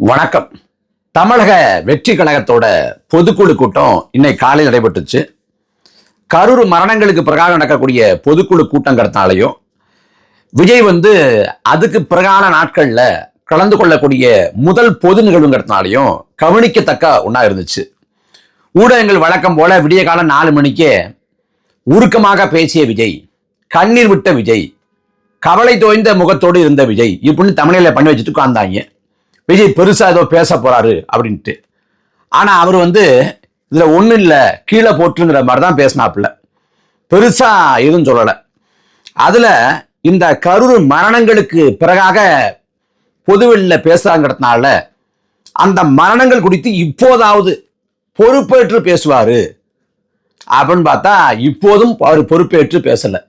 வணக்கம். தமிழக வெற்றி கழகத்தோட பொதுக்குழு கூட்டம் இன்னைக்கு காலையில் நடைபெற்றுச்சு. கரூர் மரணங்களுக்கு பிறகாக நடக்கக்கூடிய பொதுக்குழு கூட்டங்கிறதுனாலையும் விஜய் வந்து அதுக்கு பிறகான நாட்களில் கலந்து கொள்ளக்கூடிய முதல் பொது நிகழ்வுங்கிறதுனாலையும் கவனிக்கத்தக்க ஒன்றா இருந்துச்சு. ஊடகங்கள் வழக்கம் போல விடிய காலம் நாலு மணிக்கே உருக்கமாக பேசிய விஜய் கண்ணீர் விட்ட விஜய் கவலை தோய்ந்த முகத்தோடு இருந்த விஜய் இப்படின்னு தமிழில் பண்ணி வச்சுட்டு உட்காந்தாங்க விஜய் பெருசா ஏதோ பேச போறாரு அப்படின்ட்டு. ஆனா அவர் வந்து இதுல ஒன்றும் இல்லை கீழே போட்டுங்கிற மாதிரி தான் பேசினாப்புல. பெருசா எதுவும் சொல்லல. அதுல இந்த கரூர் மரணங்களுக்கு பிறகாக பொதுவெளியில் பேசுறாங்கிறதுனால அந்த மரணங்கள் குறித்து இப்போதாவது பொறுப்பேற்று பேசுவார். அப்படின்னு பார்த்தா இப்போதும் அவர் பொறுப்பேற்று பேசலை.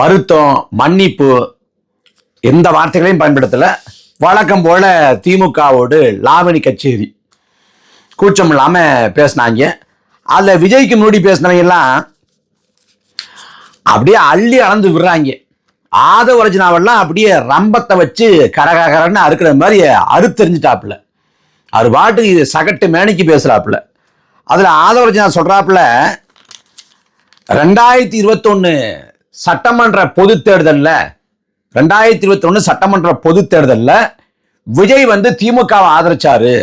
வருத்தம் மன்னிப்பு எந்த வார்த்தைகளையும் பயன்படுத்தலை. வழக்கம் போல திமுகவோடு லாவணி கச்சேரி. கூச்சம் இல்லாம பேசினாங்க. அதுல விஜய்க்கு முன்னாடி பேசினவங்க எல்லாம் அப்படியே அள்ளி அளந்து விடுறாங்க. ஆதவ ரஜினாவெல்லாம் அப்படியே ரம்பத்தை வச்சு கரகரன்னு அறுக்கிற மாதிரி அறுத்தெறிஞ்சிட்டாப்புல. அவர் பாட்டுக்கு இது சகட்டு மேனிக்கு பேசுறாப்புல. அதுல ஆதவ ரஜினா சொல்றாப்புல ரெண்டாயிரத்தி இருபத்தொன்னு சட்டமன்ற பொது தேர்தலில் ரெண்டாயிரத்தி இருபத்தி ஒன்று சட்டமன்ற பொது தேர்தலில் விஜய் வந்து திமுகவை ஆதரிச்சாரு.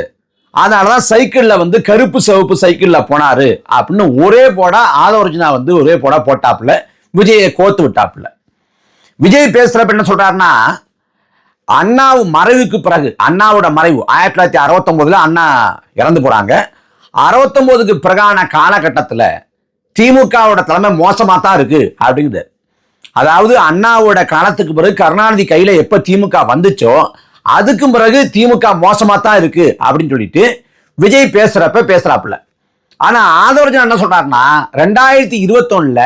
அதனாலதான் சைக்கிளில் வந்து கருப்பு சிவப்பு சைக்கிளில் போனாரு அப்படின்னு ஒரே போடா ஆதவர்ஜினா வந்து ஒரே போடா போட்டாப்புல. விஜயை கோத்து விட்டாப்புல. விஜய் பேசுகிறப்ப என்ன சொல்கிறாருன்னா அண்ணாவு மறைவுக்கு பிறகு அண்ணாவோட மறைவு ஆயிரத்தி தொள்ளாயிரத்தி அறுபத்தொம்போதில் அண்ணா இறந்து போகிறாங்க அறுபத்தொம்போதுக்கு பிறகான காலகட்டத்தில் திமுகவோட தலைமை மோசமாக தான் இருக்குது அப்படிங்குது. அதாவது அண்ணாவோட காலத்துக்கு பிறகு கருணாநிதி கையில எப்ப திமுக வந்துச்சோ அதுக்கும் பிறகு திமுக மோசமா தான் இருக்கு அப்படின்னு சொல்லிட்டு விஜய் பேசுறப்ப பேசுறாப்புல. ஆனா ஆதவர்ஜன் என்ன சொல்றாருன்னா ரெண்டாயிரத்தி இருபத்தொன்னுல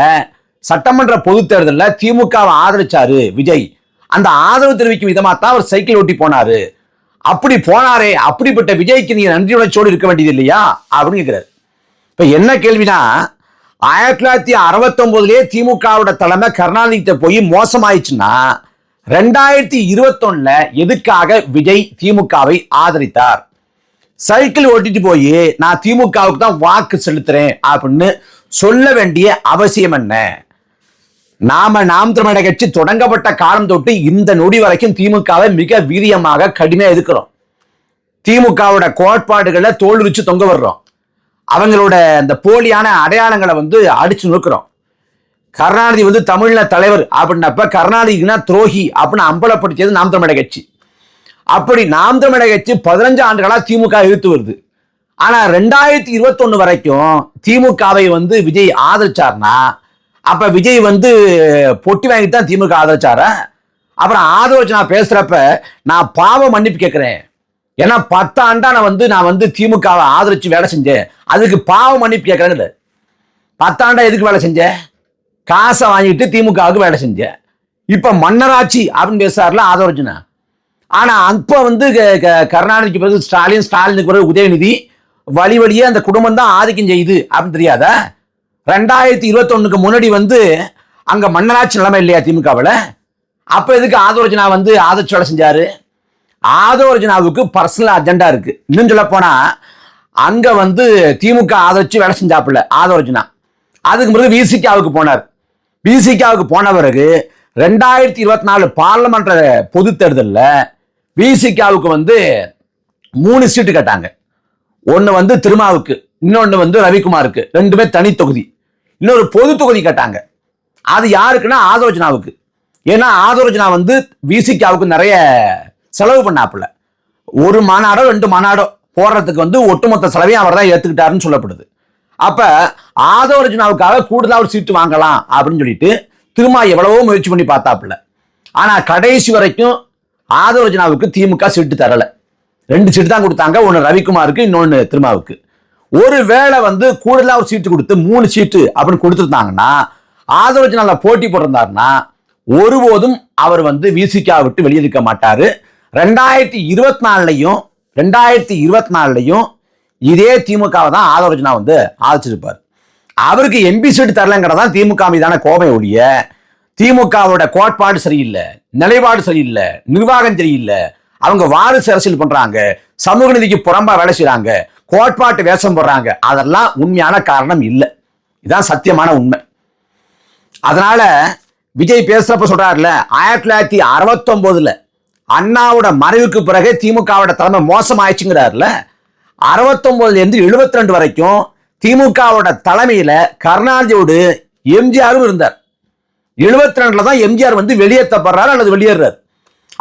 சட்டமன்ற பொது தேர்தலில் திமுகவை ஆதரிச்சாரு விஜய். அந்த ஆதரவு தெரிவிக்கும் விதமாக தான் அவர் சைக்கிள் ஓட்டி போனாரு. அப்படி போனாரே அப்படிப்பட்ட விஜய்க்கு நீங்க நன்றி உணர்ச்சியோடு இருக்க வேண்டியது இல்லையா? அப்படின்னு கேட்கிறாரு இப்ப என்ன கேள்வினா ஆயிரத்தி தொள்ளாயிரத்தி அறுபத்தொம்போதுலேயே திமுகவோட தலைமை கருணாநிதிட்ட போய் மோசமாயிடுச்சுன்னா ரெண்டாயிரத்தி இருபத்தொன்னுல எதுக்காக விஜய் திமுகவை ஆதரித்தார்? சைக்கிள் ஓட்டிட்டு போய் நான் திமுகவுக்கு தான் வாக்கு செலுத்துறேன் அப்படின்னு சொல்ல வேண்டிய அவசியம் என்ன? நாம நாம் தமிழக கட்சி தொடங்கப்பட்ட காலம் தொட்டு இந்த நொடி வரைக்கும் திமுகவை மிக வீரியமாக கடுமையாக எதுக்கிறோம் திமுகவோட கோட்பாடுகளை தோல்விச்சு தொங்க வர்றோம் அவங்களோட அந்த போலியான அடையாளங்களை வந்து அடிச்சு நோக்கிறோம் கருணாநிதி வந்து தமிழ்ல தலைவர் அப்படின்னப்ப கருணாநிதினா துரோகி அப்படின்னு அம்பலப்படுத்தியது நாம் தமிழக கட்சி. அப்படி நாம் தமிழக கட்சி பதினஞ்சு ஆண்டுகளாக திமுக இழுத்து வருது. ஆனால் ரெண்டாயிரத்தி இருபத்தொன்னு வரைக்கும் திமுகவை வந்து விஜய் ஆதரிச்சார்னா அப்போ விஜய் வந்து பொட்டி வாங்கிட்டு தான் திமுக ஆதரிச்சாரா? அப்புறம் ஆதரவு நான் பேசுகிறப்ப நான் பாவ மன்னிப்பு கேட்குறேன் ஏன்னா பத்து ஆண்டா நான் வந்து நான் வந்து திமுகவை ஆதரிச்சு வேலை செஞ்சேன். அதுக்கு பாவம் மன்னிப்பு கேட்கறேன்னு பத்தாண்டா எதுக்கு வேலை செஞ்சேன் காசை வாங்கிட்டு திமுகவுக்கு வேலை செஞ்சேன் இப்ப மன்னராட்சி அப்படின்னு பேசுறாருல ஆதரவுனா ஆனா அப்ப வந்து க- க- கருணாநிதிக்கு பிறகு ஸ்டாலின் ஸ்டாலினுக்கு பிறகு உதயநிதி வழி வழியே அந்த குடும்பம் தான் ஆதிக்கம் செய்யுது அப்படின்னு தெரியாதா? ரெண்டாயிரத்தி இருபத்தொன்னுக்கு முன்னாடி வந்து அங்க மன்னராட்சி நிலைமை இல்லையா திமுகவில்? அப்போ எதுக்கு ஆதோரஜனா வந்து ஆதரிச்சு வேலை செஞ்சாரு? ஆதோரஜனாவுக்கு பர்சனல் அஜெண்டா இருக்கு. இன்னும் சொல்ல போனா அங்க வந்து திமுக ஆதரிச்சு வேலை செஞ்சாப்புல ஆதோரஜனா அதுக்கு பிறகு விசிகாவுக்கு போனார். விசிகாவுக்கு போன பிறகு ரெண்டாயிரத்தி இருபத்தி நாலு பார்லமெண்ட் பொது தேர்தலில் விசிகாவுக்கு வந்து மூணு சீட்டு கேட்டாங்க. ஒன்று வந்து திருமாவுக்கு இன்னொன்று வந்து ரவிக்குமாருக்கு. ரெண்டுமே தனி தொகுதி. இன்னொரு பொது தொகுதி கேட்டாங்க. அது யாருக்குன்னா ஆதோரஜனாவுக்கு ஏன்னா ஆதோரஜனா வந்து விசிகாவுக்கு நிறைய செலவு பண்ணாப்புல. ஒரு மாநாடோ ரெண்டு மாநாடோ போடுறதுக்கு வந்து ஒட்டுமொத்த செலவையும் அவர் தான் ஏற்றுக்கிட்டாருன்னு சொல்லப்படுது. அப்ப ஆதோரஜனாவுக்காக கூடுதலாக ஒரு சீட்டு வாங்கலாம் அப்படின்னு சொல்லிட்டு திருமா எவ்வளவோ முயற்சி பண்ணி பார்த்தாப்புல. ஆனால் கடைசி வரைக்கும் ஆதோரஜனாவுக்கு திமுக சீட்டு தரலை. ரெண்டு சீட்டு தான் கொடுத்தாங்க ஒன்று ரவிக்குமாருக்கு இன்னொன்று திருமாவுக்கு. ஒரு வேளை வந்து கூடுதலாக ஒரு சீட்டு கொடுத்து மூணு சீட்டு அப்படின்னு கொடுத்துருந்தாங்கன்னா ஆதரவஜனால போட்டி போட்டிருந்தாருன்னா ஒருபோதும் அவர் வந்து விசிகா விட்டு வெளியிருக்க மாட்டார். ரெண்டாயிரத்தி இருபத்தி நாலுலையும் ரெண்டாயிரத்தி இருபத்தி நாலுலையும் இதே திமுகவை தான் ஆதரவஜனா வந்து ஆதரிச்சிருப்பார். அவருக்கு எம்பி சீட்டு தரலங்கிறதான் திமுக மீதான கோபை ஒழிய திமுகவோட கோட்பாடு சரியில்லை நிலைப்பாடு சரியில்லை நிர்வாகம் சரியில்லை அவங்க வாரிசு அரசியல் பண்றாங்க சமூக நிதிக்கு புறம்பா வேலை செய்றாங்க கோட்பாட்டு வேஷம் போடுறாங்க அதெல்லாம் உண்மையான காரணம் இல்லை. இதான் சத்தியமான உண்மை. அதனால விஜய் பேசுறப்ப சொல்றாருல ஆயிரத்தி தொள்ளாயிரத்தி அறுபத்தொன்பதுல அண்ணாவோட மறைவுக்கு பிறகு திமுகவோட தலைமை மோசமாயிடுச்சுங்கிறாருல. அறுபத்தொன்பதுல இருந்து எழுபத்தி ரெண்டு வரைக்கும் திமுகவோட தலைமையில் கருணாநிதியோடு எம்ஜிஆரும் இருந்தார். எழுபத்தி ரெண்டில் தான் எம்ஜிஆர் வந்து வெளியேற்றப்படுறாரு அல்லது வெளியேறாரு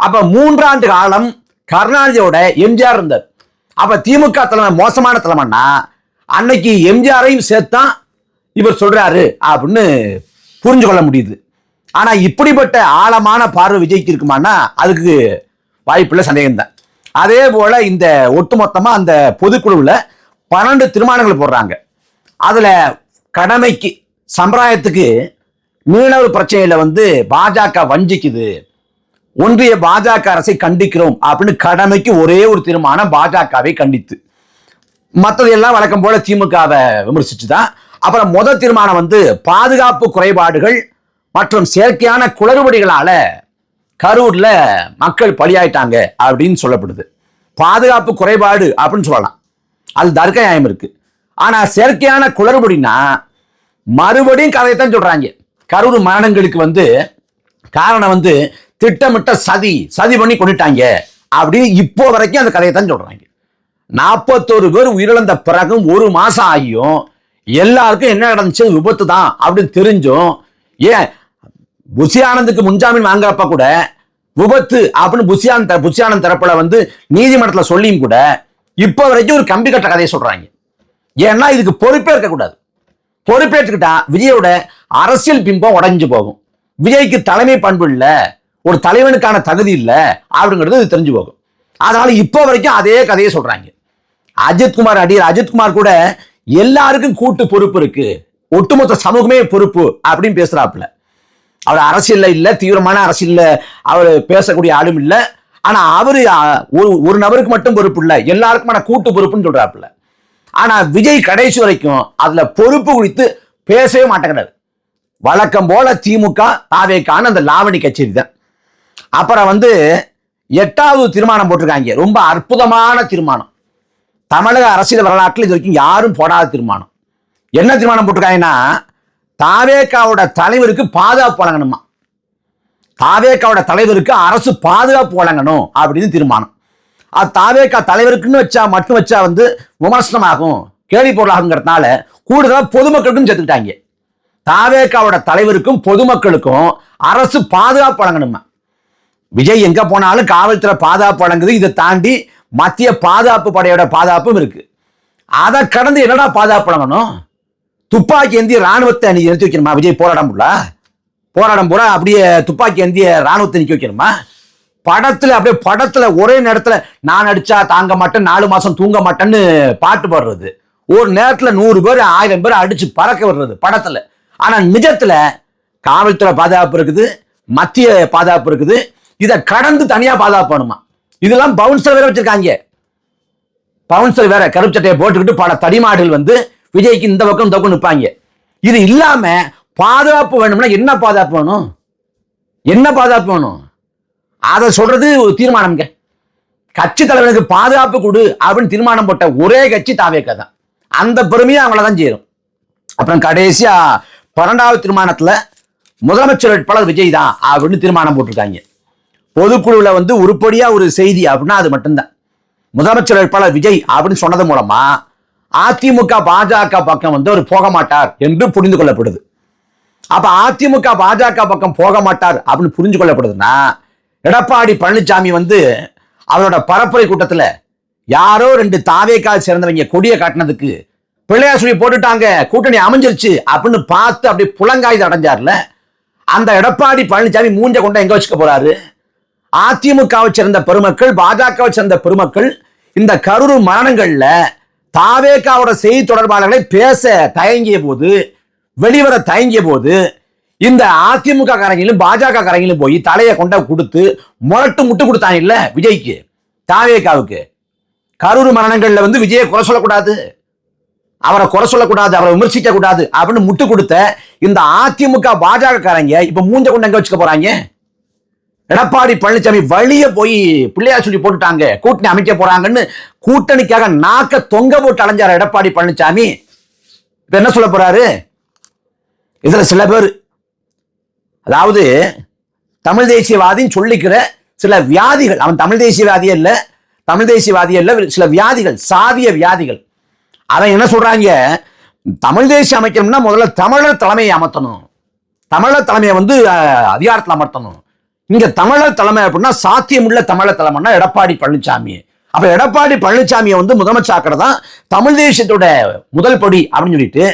அப்போ மூன்றாண்டு காலம் கருணாநிதியோட எம்ஜிஆர் இருந்தார். அப்போ திமுக தலைமை மோசமான தலைமைன்னா அன்னைக்கு எம்ஜிஆரையும் சேர்த்தான் இவர் சொல்கிறாரு அப்படின்னு புரிஞ்சு கொள்ள முடியுது. ஆனா இப்படிப்பட்ட ஆழமான பார்வை விஜய்க்கு இருக்குமானா அதுக்கு வாய்ப்புள்ள சந்தேகம் தான் அதே போல இந்த ஒட்டுமொத்தமா அந்த பொதுக்குழுவில் பன்னெண்டு திருமணங்கள் போடுறாங்க. அதுல கடமைக்கு சம்பிரதாயத்துக்கு மீனவர் பிரச்சனையில வந்து பாஜக வஞ்சிக்குது. ஒன்றிய பாஜக அரசை கண்டிக்கிறோம் அப்படின்னு கடமைக்கு ஒரே ஒரு தீர்மானம் பாஜகவை கண்டித்து. மற்றதெல்லாம் வழக்கம் போல திமுகவை விமர்சிச்சு தான் அப்புறம் முதல் தீர்மானம் வந்து பாதுகாப்பு குறைபாடுகள் மற்றும் செயற்கையான குளறுபடிகளால கரூர்ல மக்கள் பலியாயிட்டாங்க அப்படின்னு சொல்லப்படுது. பாதுகாப்பு குறைபாடு அப்படின்னு சொல்லலாம். அது தர்க்க நியாயம் இருக்கு. ஆனா செயற்கையான குளறுபடினா மறுபடியும் கதையத்தான் சொல்றாங்க. கரூர் மரணங்களுக்கு வந்து காரணம் வந்து திட்டமிட்ட சதி சதி பண்ணி கொண்டுட்டாங்க அப்படின்னு இப்போ வரைக்கும் அந்த கதையை தான் சொல்றாங்க. நாற்பத்தோரு பேர் உயிரிழந்த பிறகும் ஒரு மாசம் ஆகியும் எல்லாருக்கும் என்ன நடந்துச்சு? விபத்து தான் அப்படின்னு தெரிஞ்சும் ஏன் புஷியானந்துக்கு முன்ஜாமீன் வாங்குறப்ப கூட விபத்து அப்படின்னு புஷியானந்த் த- புஷியானந்த் தரப்புல வந்து நீதிமன்றத்தில் சொல்லியும் கூட இப்போ வரைக்கும் ஒரு கம்பி கட்ட கதையை சொல்றாங்க. ஏன்னா இதுக்கு பொறுப்பே இருக்கக்கூடாது. பொறுப்பேற்றுக்கிட்டா விஜயோட அரசியல் பிம்பம் உடஞ்சு போகும். விஜய்க்கு தலைமை பண்பு இல்லை ஒரு தலைவனுக்கான தகுதி இல்லை அப்படிங்கிறது இது தெரிஞ்சு போகும். அதனால இப்போ வரைக்கும் அதே கதையை சொல்றாங்க. அஜித்குமார் அடியர் அஜித்குமார் கூட எல்லாருக்கும் கூட்டு பொறுப்பு இருக்கு. ஒட்டுமொத்த சமூகமே பொறுப்பு அப்படின்னு பேசுறாப்புல. அவர் அரசியல்ல இல்லை தீவிரமான அரசியல்ல அவர் பேசக்கூடிய ஆளும் இல்லை. ஆனா அவரு ஒரு ஒரு நபருக்கு மட்டும் பொறுப்பு இல்லை எல்லாருக்குமான கூட்டு பொறுப்புன்னு சொல்றாப்புல. ஆனா விஜய் கடைசி வரைக்கும் அதுல பொறுப்பு குறித்து பேசவே மாட்டேங்கிறாரு. வழக்கம் போல திமுக தாவேக்கான அந்த லாவணி கச்சேரி தான். அப்புறம் வந்து எட்டாவது தீர்மானம் போட்டிருக்காங்க. ரொம்ப அற்புதமான தீர்மானம் தமிழக அரசியல் வரலாற்றில் இது வரைக்கும் யாரும் போடாத தீர்மானம் என்ன தீர்மானம் போட்டிருக்காங்கன்னா தாவேக்காவோட தலைவருக்கு பாதுகாப்பு வழங்கணுமா? தாவேக்காவோட தலைவருக்கு அரசு பாதுகாப்பு வழங்கணும் அப்படின்னு தீர்மானம். அது தாவேக்கா தலைவருக்குன்னு வச்சா மட்டும் வச்சா வந்து விமர்சனமாகும் கேள்வி பொருளாகுங்கிறதுனால கூடுதலாக பொதுமக்களுக்கும் சேர்த்துக்கிட்டாங்க. தாவேக்காவோட தலைவருக்கும் பொதுமக்களுக்கும் அரசு பாதுகாப்பு வழங்கணுமா? விஜய் எங்கே போனாலும் காவல்துறை பாதுகாப்பு வழங்குது. இதை தாண்டி மத்திய பாதுகாப்பு படையோட பாதுகாப்பும் இருக்குது அதை கடந்து என்னடா பாதுகாப்பு வழங்கணும்? துப்பாக்கி ஏந்திய ராணுவத்தை நீ நிறுத்தி வைக்கணுமா? விஜய் போராடம் புள்ள போராடம் பூரா அப்படியே துப்பாக்கி ஏந்திய ராணுவத்தை நிக்க வைக்கணுமா? படத்துல அப்படியே படத்துல ஒரே நேரத்துல நான் அடிச்சா தாங்க மாட்டேன் நாலு மாசம் தூங்க மாட்டேன்னு பாட்டு பாடுறது. ஒரு நேரத்துல நூறு பேர் ஆயிரம் பேர் அடிச்சு பறக்க விடுறது படத்துல. ஆனா நிஜத்துல காவல்துறை பாதுகாப்பு இருக்குது மத்திய பாதுகாப்பு இருக்குது இதை கடந்து தனியா பாதுகாப்பு வேணுமா இதெல்லாம் பவுன்சர் வேற வச்சிருக்காங்க. பவுன்சர் வேற கருப்பு சட்டையை போட்டுக்கிட்டு பல தடிமாடுகள் வந்து விஜய்க்கு இந்த பக்கம் இந்த நிற்பாங்க இது இல்லாம பாதுகாப்பு வேணும்னா என்ன பாதுகாப்பு வேணும்? என்ன பாதுகாப்பு வேணும்? அதை சொல்றது ஒரு தீர்மானம்ங்க கட்சி தலைவனுக்கு பாதுகாப்பு கொடு அப்படின்னு தீர்மானம் போட்ட ஒரே கட்சி தாவேக்கா தான். அந்த பெருமையை அவங்கள தான் சேரும் அப்புறம் கடைசியா பன்னெண்டாவது தீர்மானத்துல முதலமைச்சர் வேட்பாளர் விஜய் தான் அப்படின்னு தீர்மானம் போட்டிருக்காங்க. பொதுக்குழுவில் வந்து உருப்படியா ஒரு செய்தி அப்படின்னா அது மட்டும்தான். முதலமைச்சர் வேட்பாளர் விஜய் அப்படின்னு சொன்னது மூலமா அதிமுக பாஜக பக்கம் வந்து அவர் போக மாட்டார் என்று புரிந்து கொள்ளப்படுது. அப்ப அதிமுக பாஜக பக்கம் போக மாட்டார் அப்படின்னு புரிஞ்சு கொள்ளப்படுதுன்னா எடப்பாடி பழனிசாமி வந்து அவரோட பரப்புரை கூட்டத்தில் யாரோ ரெண்டு தாவேக்கால் சேர்ந்தவங்க கொடியை காட்டினதுக்கு பிள்ளையா சொல்லி போட்டுட்டாங்க கூட்டணி அமைஞ்சிருச்சு அப்படின்னு பார்த்து அப்படியே புலங்காயுது அடைஞ்சார்ல அந்த எடப்பாடி பழனிசாமி மூஞ்ச கொண்ட எங்க வச்சுக்க போறாரு? அதிமுகவை சேர்ந்த பெருமக்கள் பாஜகவை சேர்ந்த பெருமக்கள் இந்த கரூர் மரணங்கள்ல தாவேக்காவோட செய்தி தொடர்பாளர்களை பேச தயங்கிய போது வெளிவர தயங்கிய போது இந்த அதிமுக காரங்களும் பாஜக காரங்களும் போய் தலையை கொண்ட கொடுத்து முரட்டு முட்டு கொடுத்தாங்க இல்ல விஜய்க்கு தாவேக்காவுக்கு. கரூர் மரணங்கள்ல வந்து விஜயை குறை சொல்லக்கூடாது. அவரை குறை சொல்லக்கூடாது அவரை விமர்சிக்க கூடாது அப்படின்னு முட்டு கொடுத்த இந்த அதிமுக பாஜக காரங்க இப்ப மூஞ்ச கொண்டு எங்க வச்சுக்க போறாங்க? எடப்பாடி பழனிசாமி வழிய போய் பிள்ளையார் சொல்லி போட்டுட்டாங்க. கூட்டணி அமைக்க போறாங்கன்னு கூட்டணிக்காக நாக்க தொங்க போட்டு அலைஞ்சார் எடப்பாடி பழனிசாமி. இப்ப என்ன சொல்ல போறாரு? இதுல சில பேர் அதாவது தமிழ் தேசியவாதின்னு சொல்லிக்கிற சில வியாதிகள் அவன் தமிழ் தேசியவாதி அல்ல தமிழ் தேசியவாதி அல்ல சில வியாதிகள் சாதிய வியாதிகள். அவன் என்ன சொல்றாங்க? தமிழ் தேசியம் அமைக்கணும்னா முதல்ல தமிழர் தலைமையை அமர்த்தணும். தமிழர் தலைமையை வந்து அதிகாரத்தில் அமர்த்தணும். இங்க தமிழர் தலைமை அப்படின்னா சாத்தியமுள்ள தமிழர் தலைமைன்னா எடப்பாடி பழனிசாமி அப்ப எடப்பாடி பழனிசாமியை வந்து முதலமைச்சாக்குறது தான் தமிழ் தேசியத்தோட முதல் படி அப்படின்னு சொல்லிட்டு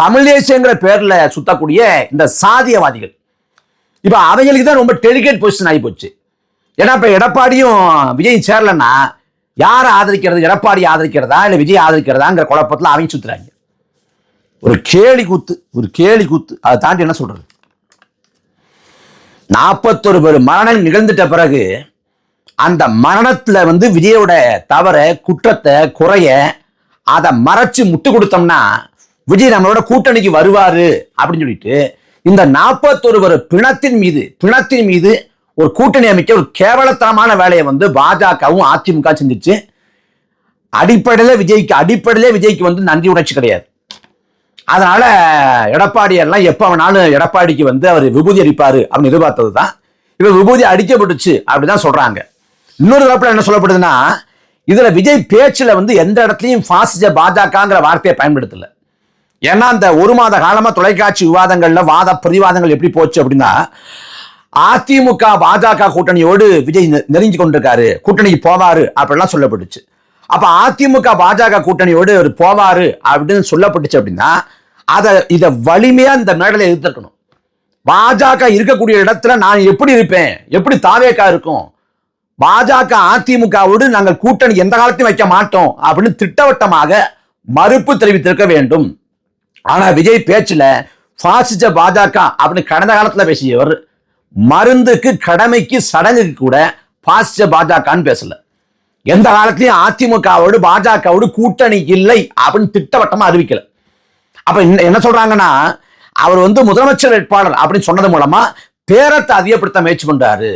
தமிழ் தேசியங்கிற பேர்ல சுத்தக்கூடிய இந்த சாதியவாதிகள். இப்ப அவங்களுக்கு தான் ரொம்ப டெலிகேட் பொசிஷன் ஆகி போச்சு. ஏன்னா இப்ப எடப்பாடியும் விஜயும் சேரலன்னா யாரை ஆதரிக்கிறது? எடப்பாடி ஆதரிக்கிறதா? இல்லை விஜய் ஆதரிக்கிறதாங்கிற குழப்பத்தில் அவங்க சுத்துறாங்க. ஒரு கேலி கூத்து ஒரு கேலி கூத்து. அதை தாண்டி என்ன சொல்றது? நாற்பத்தொரு பேர் மரணம் நிகழ்ந்துட்ட பிறகு அந்த மரணத்துல வந்து விஜயோட தவற குற்றத்தை குறைய அதை மறைச்சு முட்டு கொடுத்தோம்னா விஜய் நம்மளோட கூட்டணிக்கு வருவாரு அப்படின்னு சொல்லிட்டு இந்த நாற்பத்தொருவர் பிணத்தின் மீது பிணத்தின் மீது ஒரு கூட்டணி அமைக்க ஒரு கேவலத்தனமான வேலையை வந்து பாஜகவும் அதிமுக செஞ்சிச்சு. அடிப்படையில விஜய்க்கு அடிப்படையிலே விஜய்க்கு வந்து நன்றி உணர்ச்சி கிடையாது. அதனால எடப்பாடி எல்லாம் எப்போ வேணாலும் எடப்பாடிக்கு வந்து அவர் விபூதி அடிப்பாரு அப்படின்னு எதிர்பார்த்தது தான் இவர் விபூதி அடிக்கப்பட்டுச்சு அப்படிதான் சொல்றாங்க. இன்னொரு தரப்புல என்ன சொல்லப்படுதுன்னா இதுல விஜய் பேச்சுல வந்து எந்த இடத்துலையும் பாசிச பாஜகங்கிற வார்த்தையை பயன்படுத்தல. ஏன்னா அந்த ஒரு மாத காலமா தொலைக்காட்சி விவாதங்கள்ல வாத பிரதிவாதங்கள் எப்படி போச்சு அப்படின்னா அதிமுக பாஜக கூட்டணியோடு விஜய் நெருங்கி கொண்டிருக்காரு. கூட்டணிக்கு போவாரு அப்படிலாம் சொல்லப்பட்டுச்சு. அப்ப அதிமுக பாஜக கூட்டணியோடு அவர் போவாரு அப்படின்னு சொல்லப்பட்டுச்சு அப்படின்னா அதை இதை வலிமையா இந்த மேடலை எதிர்த்திருக்கணும். பாஜக இருக்கக்கூடிய இடத்துல நான் எப்படி இருப்பேன்? எப்படி தாவேக்கா இருக்கும்? பாஜக அதிமுகவோடு நாங்கள் கூட்டணி எந்த காலத்தையும் வைக்க மாட்டோம் அப்படின்னு திட்டவட்டமாக மறுப்பு தெரிவித்திருக்க வேண்டும். ஆனா விஜய் பேச்சுல பாசிச்ச பாஜக அப்படின்னு கடந்த காலத்துல பேசியவர் மருந்துக்கு கடமைக்கு சடங்குக்கு கூட பாசிச்ச பாஜகன்னு பேசல. எந்த காலத்திலையும் அதிமுகவோடு பாஜகவோடு கூட்டணி இல்லை அப்படின்னு திட்டவட்டமா அறிவிக்கல. அப்ப என்ன சொல்றாங்கன்னா அவர் வந்து முதலமைச்சர் வேட்பாளர் அப்படின்னு சொன்னது மூலமா பேரத்தை அதிகப்படுத்த முயற்சி பண்றாரு.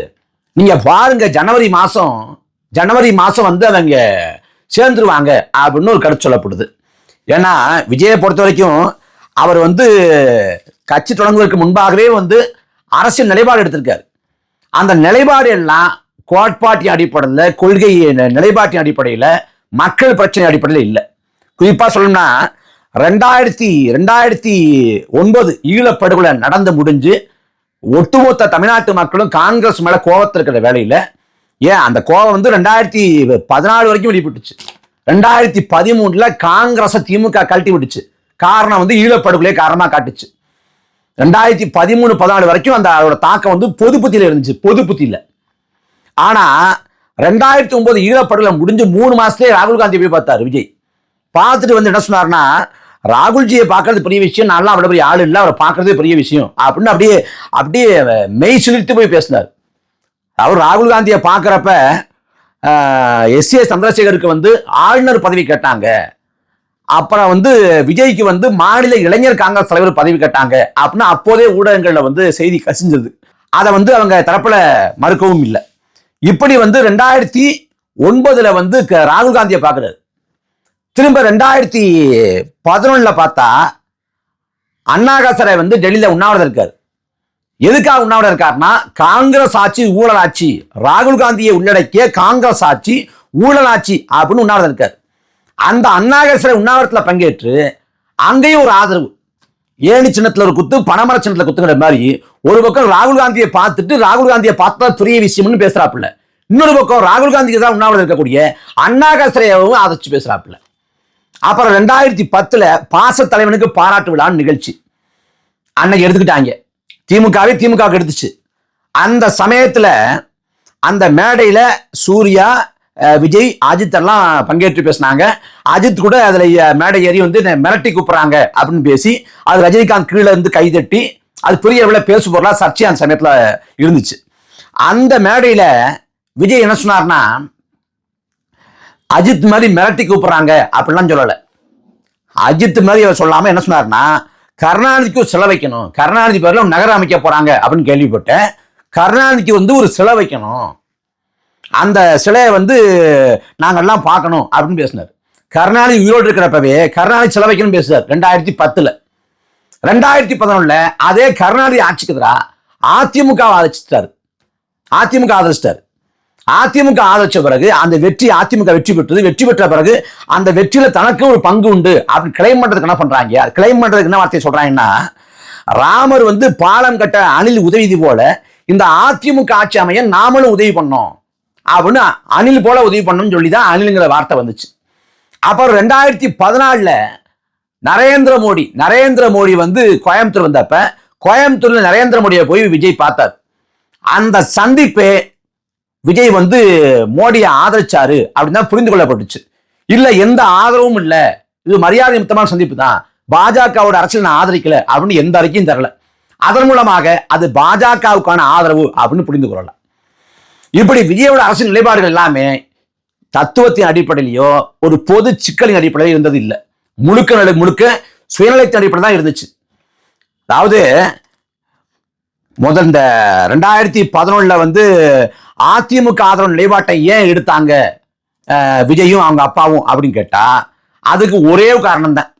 நீங்க பாருங்க ஜனவரி மாசம் ஜனவரி மாசம் வந்து அவங்க சேர்ந்துருவாங்க அப்படின்னு ஒரு கருத்து சொல்லப்படுது. ஏன்னா விஜயை பொறுத்த வரைக்கும் அவர் வந்து கட்சி தொடங்குவதற்கு முன்பாகவே வந்து அரசியல் நிலைப்பாடு எடுத்திருக்காரு. அந்த நிலைப்பாடு எல்லாம் கோட்பாட்டின் அடிப்படையில் கொள்கை நிலைப்பாட்டின் அடிப்படையில் மக்கள் பிரச்சனை அடிப்படையில் இல்லை. குறிப்பாக சொல்லணும்னா ரெண்டாயிரத்தி ரெண்டாயிரத்தி ஒன்பது ஈழப்படுகொலை நடந்து முடிஞ்சு ஒட்டுமொத்த தமிழ்நாட்டு மக்களும் காங்கிரஸ் மேலே கோவத்தில் இருக்கிற வேலையில் ஏன் அந்த கோபம் வந்து ரெண்டாயிரத்தி பதினாலு வரைக்கும் வெளிப்பட்டுச்சு. ரெண்டாயிரத்தி பதிமூணில் காங்கிரஸை திமுக கழட்டி விட்டுச்சு. காரணம் வந்து ஈழப்படுகொலை காரணமாக காட்டுச்சு. ரெண்டாயிரத்தி பதிமூணு பதினாலு வரைக்கும் அந்த அதோட தாக்கம் வந்து பொது புத்தியில் இருந்துச்சு. பொது புத்தியில். ஆனா ரெண்டாயிரத்தி ஒன்பது ஈழப்படுகொலை முடிஞ்சு மூணு மாசத்துலயே ராகுல் காந்தி போய் பார்த்தாரு விஜய். பார்த்துட்டு வந்து என்ன சொன்னார்னா ராகுல்ஜியை பார்க்கறது பெரிய விஷயம் நல்லா அவ்வளோ பெரிய ஆள் இல்லை அவரை பார்க்கறதே பெரிய விஷயம். அப்படின்னு அப்படியே அப்படியே மெய் சிலிர்த்து போய் பேசினார். அவர் ராகுல் காந்தியை பார்க்குறப்ப எஸ் ஏ சந்திரசேகருக்கு வந்து ஆளுநர் பதவி கேட்டாங்க. அப்புறம் வந்து விஜய்க்கு வந்து மாநில இளைஞர் காங்கிரஸ் தலைவர் பதவி கேட்டாங்க. அப்படின்னு அப்போதே ஊடகங்களில் வந்து செய்தி கசிஞ்சது. அதை வந்து அவங்க தரப்பில் மறுக்கவும் இல்லை. இப்படி வந்து ரெண்டாயிரத்தி ஒன்பதுல வந்து க- ராகுல் காந்தியை பார்க்குறாரு திரும்ப ரெண்டாயிரத்தி பதினொன்னுல பார்த்தா அண்ணாகாசரை வந்து டெல்லியில உண்ணாவிரதம் இருக்காரு. எதுக்காக உண்ணாவிரதம் இருக்காருன்னா காங்கிரஸ் ஆட்சி ஊழல் ஆட்சி ராகுல் காந்தியை உள்ளடக்கிய காங்கிரஸ் ஆட்சி ஊழல் ஆட்சி அப்படின்னு உண்ணாவிரதம் இருக்காரு. அந்த அண்ணாகசரை உண்ணாவிரத்தில் பங்கேற்று அங்கேயும் ஒரு ஆதரவு. ஏணி சின்னத்துல ஒரு குத்து பணமர சின்னத்துல குத்துங்கிற மாதிரி ஒரு பக்கம் ராகுல் காந்தியை பார்த்துட்டு ராகுல் காந்தியை பார்த்தா பெரிய விஷயம்னு பேசுறாப்புல. இன்னொரு பக்கம் ராகுல் காந்திக்கு தான் உண்ணாவிரதம் இருக்கக்கூடிய அண்ணாகசரையாவும் ஆதரிச்சு பேசுறாப்புல. அப்புறம் ரெண்டாயிரத்தி பத்துல பாச தலைவனுக்கு பாராட்டு விழான்னு நிகழ்ச்சி. அன்னைக்கு எடுத்துக்கிட்டாங்க. திமுகவே திமுக எடுத்துச்சு. அந்த சமயத்துல அந்த மேடையில சூர்யா விஜய் அஜித் எல்லாம் பங்கேற்று பேசினாங்க. அஜித் கூட அதில் மேடை ஏறி வந்து மிரட்டி கூப்பிட்றாங்க அப்படின்னு பேசி அது ரஜினிகாந்த் கீழே இருந்து கைதட்டி அது பெரிய அளவில் பேசு பொருளாக சர்ச்சை அந்த சமயத்தில் இருந்துச்சு. அந்த மேடையில் விஜய் என்ன சொன்னார்னா அஜித் மாதிரி மிரட்டி கூப்பிட்றாங்க அப்படிலாம் சொல்லலை. அஜித் மாதிரி அவர் சொல்லாமல் என்ன சொன்னார்னா கருணாநிதிக்கு ஒரு சிலை வைக்கணும். கருணாநிதி பேரில் ஒரு நகரம் அமைக்க போகிறாங்க அப்படின்னு கேள்விப்பட்டேன். கருணாநிதிக்கு வந்து ஒரு சிலை வைக்கணும். அந்த சிலையை வந்து நாங்கள்லாம் பார்க்கணும் அப்படின்னு பேசினார். கருணாநிதி உயிரோடு இருக்கிறப்பவே கருணாநிதி சிலை வைக்கணும்னு பேசுறார் ரெண்டாயிரத்தி பத்தில். ரெண்டாயிரத்தி பதினொன்றில் அதே கருணாநிதி ஆட்சிக்குதுரா அதிமுக ஆதரிச்சிட்டார். அதிமுக ஆதரிச்சிட்டார். அதிமுக ஆதரிச்ச பிறகு அந்த வெற்றி அதிமுக வெற்றி பெற்றது. வெற்றி பெற்ற பிறகு அந்த வெற்றியில தனக்கு ஒரு பங்கு உண்டு அப்படி கிளைம் பண்றதுக்கு என்ன பண்றாங்க? கிளைம் பண்றதுக்கு என்ன வார்த்தை சொல்றாங்கன்னா ராமர் வந்து பாலம் கட்ட அணில் உதவி போல இந்த அதிமுக ஆட்சி அமைய நாமளும் உதவி பண்ணோம். அப்படின்னு அணில் போல உதவி பண்ணணும்னு சொல்லி தான் அணிலுங்கிற வார்த்தை வந்துச்சு. அப்புறம் ரெண்டாயிரத்தி பதினாலில் நரேந்திர மோடி நரேந்திர மோடி வந்து கோயம்புத்தூர் வந்தப்ப கோயம்புத்தூர்ல நரேந்திர மோடியை போய் விஜய் பார்த்தார். அந்த சந்திப்பே விஜய் வந்து மோடியை ஆதரிச்சாரு அப்படின்னு தான் புரிந்து கொள்ளப்பட்டுச்சு. இல்லை எந்த ஆதரவும் இல்லை. இது மரியாதை நிமித்தமான சந்திப்பு தான். பாஜகவோட அரசியல் நான் ஆதரிக்கல அப்படின்னு எந்த அறிக்கையும் தரல. அதன் மூலமாக அது பாஜகவுக்கான ஆதரவு அப்படின்னு புரிந்து கொள்ளலாம். இப்படி விஜயோட அரசியல் நிலைப்பாடுகள் எல்லாமே தத்துவத்தின் அடிப்படையிலையோ ஒரு பொது சிக்கலின் அடிப்படையில் இருந்தது இல்லை. முழுக்க நடு முழுக்க சுயநலத்தின் அடிப்படையில் தான் இருந்துச்சு. அதாவது முதல் இந்த ரெண்டாயிரத்தி பதினொன்றில் வந்து அதிமுக ஆதரவு நிலைப்பாட்டை ஏன் எடுத்தாங்க? விஜயும் அவங்க அப்பாவும் அப்படின்னு கேட்டால் அதுக்கு ஒரே காரணம் தான்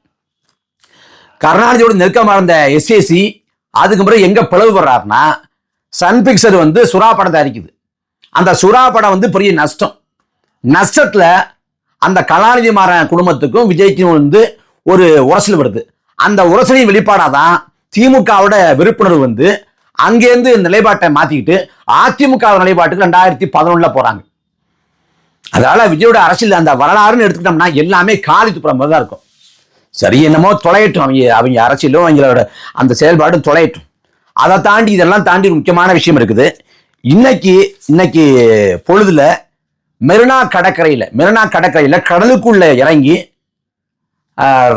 கருணாநிதியோட நெருக்கமாக இருந்த எஸ்ஏசி அதுக்கு பிறகு எங்கே பிளவுபடுறாருன்னா சன் பிக்சர் வந்து சுறா படம் தயாரிக்குது அந்த சுறா படம் வந்து பெரிய நஷ்டம். நஷ்டத்தில் அந்த கலாநிதி மாறன் குடும்பத்துக்கும் விஜய்க்கும் வந்து ஒரு உரசல் வருது. அந்த உரசலின் வெளிப்பாடாக தான் திமுகவோட விருப்புணர்வு வந்து அங்கேருந்து இந்த நிலைப்பாட்டை மாற்றிக்கிட்டு அதிமுக நிலைப்பாட்டுக்கு ரெண்டாயிரத்தி பதினொன்றில் போகிறாங்க அதனால் விஜயோட அரசியல் அந்த வரலாறுன்னு எடுத்துக்கிட்டோம்னா எல்லாமே காலி துப்புற மாதிரி தான் இருக்கும். சரி என்னமோ தொலையட்டும் அவங்க அவங்க அரசியலும் அவங்களோட அந்த செயல்பாடும் தொலையட்டும். அதை தாண்டி இதெல்லாம் தாண்டி முக்கியமான விஷயம் இருக்குது. இன்னைக்கு இன்னைக்கு பொழுதுல மெரினா கடற்கரையில் மெரினா கடற்கரையில் கடலுக்குள்ள இறங்கி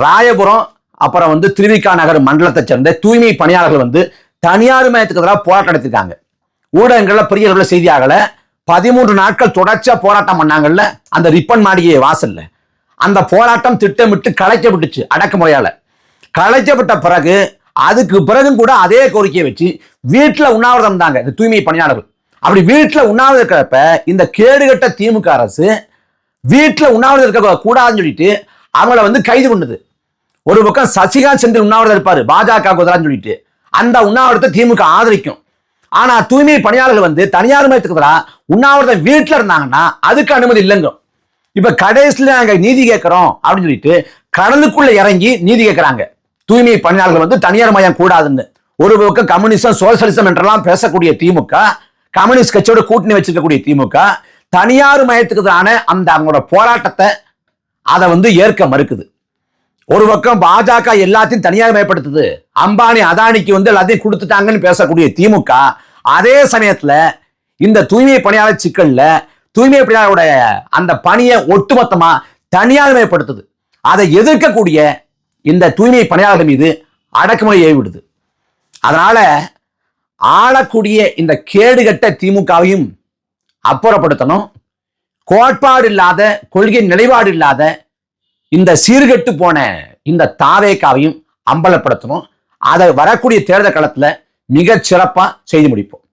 ராயபுரம் அப்புறம் வந்து திருவிக்கா நகர் மண்டலத்தை சேர்ந்த தூய்மை பணியாளர்கள் வந்து தனியார் மயத்துக்கு எதிராக போராட்டம் நடத்திருக்காங்க ஊடகங்களில் பெரிய அளவில் செய்தி பதிமூன்று நாட்கள் தொடர்ச்சியாக போராட்டம் பண்ணாங்கல்ல அந்த ரிப்பன் மாளிகை வாசல்ல. அந்த போராட்டம் திட்டமிட்டு கலைக்கப்பட்டுச்சு அடக்குமுறையால். கலைக்கப்பட்ட பிறகு அதுக்கு பிறகும் கூட அதே கோரிக்கையை வச்சு வீட்டில் உண்ணாவிரதம் தாங்க இந்த தூய்மை பணியாளர்கள். அப்படி வீட்டில் உண்ணாவிரதம் இருக்கிறப்ப இந்த கேடுகட்ட திமுக அரசு வீட்டில் உண்ணாவிரதம் இருக்க கூடாதுன்னு சொல்லிட்டு அவங்கள வந்து கைது பண்ணுது. ஒரு பக்கம் சசிகாந்த் செந்தில் உண்ணாவிரதம் இருப்பார் பாஜக குதிரான்னு சொல்லிட்டு. அந்த உண்ணாவிரதத்தை திமுக ஆதரிக்கும். ஆனால் தூய்மை பணியாளர்கள் வந்து தனியார் மயத்துக்கு எதிராக உண்ணாவிரதம் வீட்டில் இருந்தாங்கன்னா அதுக்கு அனுமதி இல்லைங்க. இப்போ கடைசியில் நாங்கள் நீதி கேட்குறோம் அப்படின்னு சொல்லிட்டு கடலுக்குள்ளே இறங்கி நீதி கேட்குறாங்க. தூய்மை பணியாளர்கள் வந்து தனியார் மயம் கூடாதுன்னு. ஒரு பக்கம் கம்யூனிசம் சோசியலிசம் என்றெல்லாம் பேசக்கூடிய திமுக கம்யூனிஸ்ட் கட்சியோட கூட்டணி வச்சிருக்கக்கூடிய திமுக தனியார் மயத்துக்கு அந்த அவங்களோட போராட்டத்தை அதை வந்து ஏற்க மறுக்குது. ஒரு பக்கம் பாஜக எல்லாத்தையும் தனியார் மயப்படுத்துது. அம்பானி அதானிக்கு வந்து எல்லாத்தையும் கொடுத்துட்டாங்கன்னு பேசக்கூடிய திமுக அதே சமயத்துல இந்த தூய்மை பணியாளர் சிக்கல்ல தூய்மை பணியாளருடைய அந்த பணியை ஒட்டுமொத்தமா தனியார் மயப்படுத்துது. அதை எதிர்க்கக்கூடிய இந்த தூய்மை பணியாளர்கள் மீது அடக்குமுறை ஏவிடுது. அதனால ஆளக்கூடிய இந்த கேடுகட்ட திமுகவையும் அப்புறப்படுத்தணும். கோட்பாடு இல்லாத கொள்கை நிலைப்பாடு இல்லாத இந்த சீர்கெட்டு போன இந்த தாவேக்காவையும் அம்பலப்படுத்தணும். அதை வரக்கூடிய தேர்தல் களத்தில் மிகச் சிறப்பாக செய்து முடிப்போம்.